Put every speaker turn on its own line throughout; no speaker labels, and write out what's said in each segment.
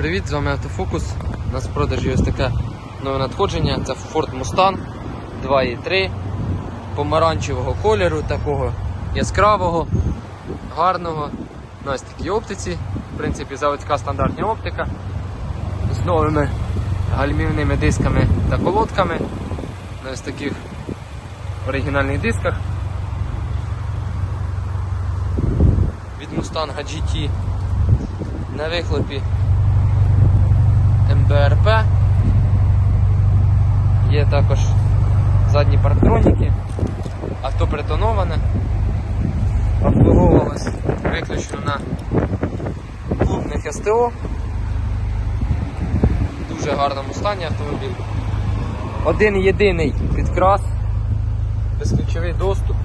привіт! З вами Автофокус. У нас в продажі ось таке нове надходження. Це Ford Mustang 2.3 помаранчевого кольору, такого яскравого, гарного. На ось такій оптиці. В принципі, заводська стандартна оптика з новими гальмівними дисками та колодками. На ось таких оригінальних дисках. Від Mustang GT на вихлопі МБРП. Є також задні парктроніки, авто притоноване, обслуговувалось виключно на клубних СТО. В Дуже гарному стані автомобіль. Один єдиний підкрас, безключовий доступ,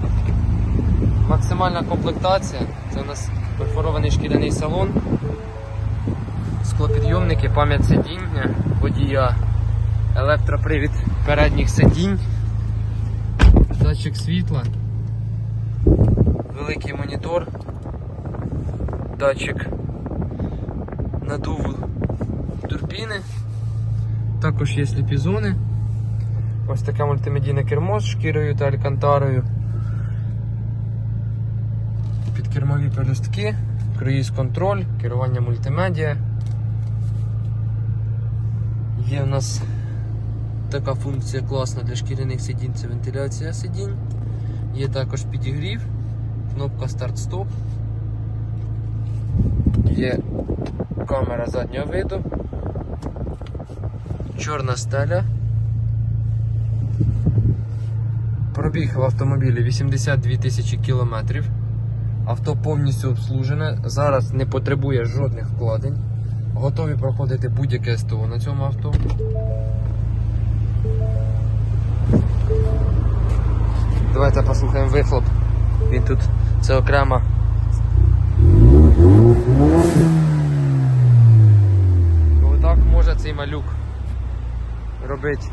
максимальна комплектація. Це у нас перфорований шкіряний салон склопідйомники, пам'ять сидіння, водія, електропривід передніх сидінь, датчик світла, великий монітор, датчик надуву турбіни, також є сліпі зони. Ось таке мультимедійне кермо з шкірою та алькантарою. Підкермові пелюстки, круїз контроль, керування мультимедіа. Є в нас така функція класна для шкіряних сидінь, це вентиляція сидінь. Є також підігрів, кнопка старт-стоп. Є камера заднього виду, чорна стеля. Пробіг в автомобілі 82 тисячі кілометрів. Авто повністю обслужене, зараз не потребує жодних вкладень. Готові проходити будь-яке СТО на цьому авто. Давайте послухаємо вихлоп. Він тут це окрема. Отак може цей малюк робити.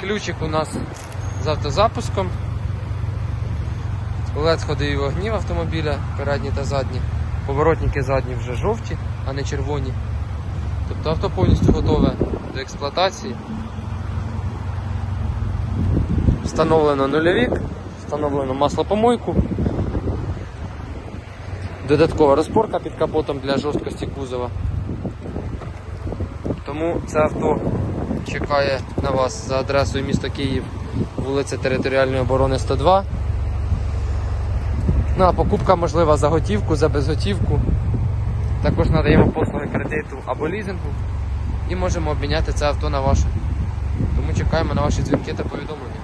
Ключик у нас з автозапуском. Led ходові вогні в автомобіля, передні та задні. Поворотники задні вже жовті, а не червоні. Тобто авто повністю готове до експлуатації. Встановлено нульовік, встановлено маслопомойку. Додаткова розпорка під капотом для жорсткості кузова. Тому це авто чекає на вас за адресою місто Київ, вулиця Територіальної оборони 102. Ну а покупка можлива за готівку, за безготівку. Також надаємо послуги кредиту або лізингу і можемо обміняти це авто на ваше. Тому чекаємо на ваші дзвінки та повідомлення.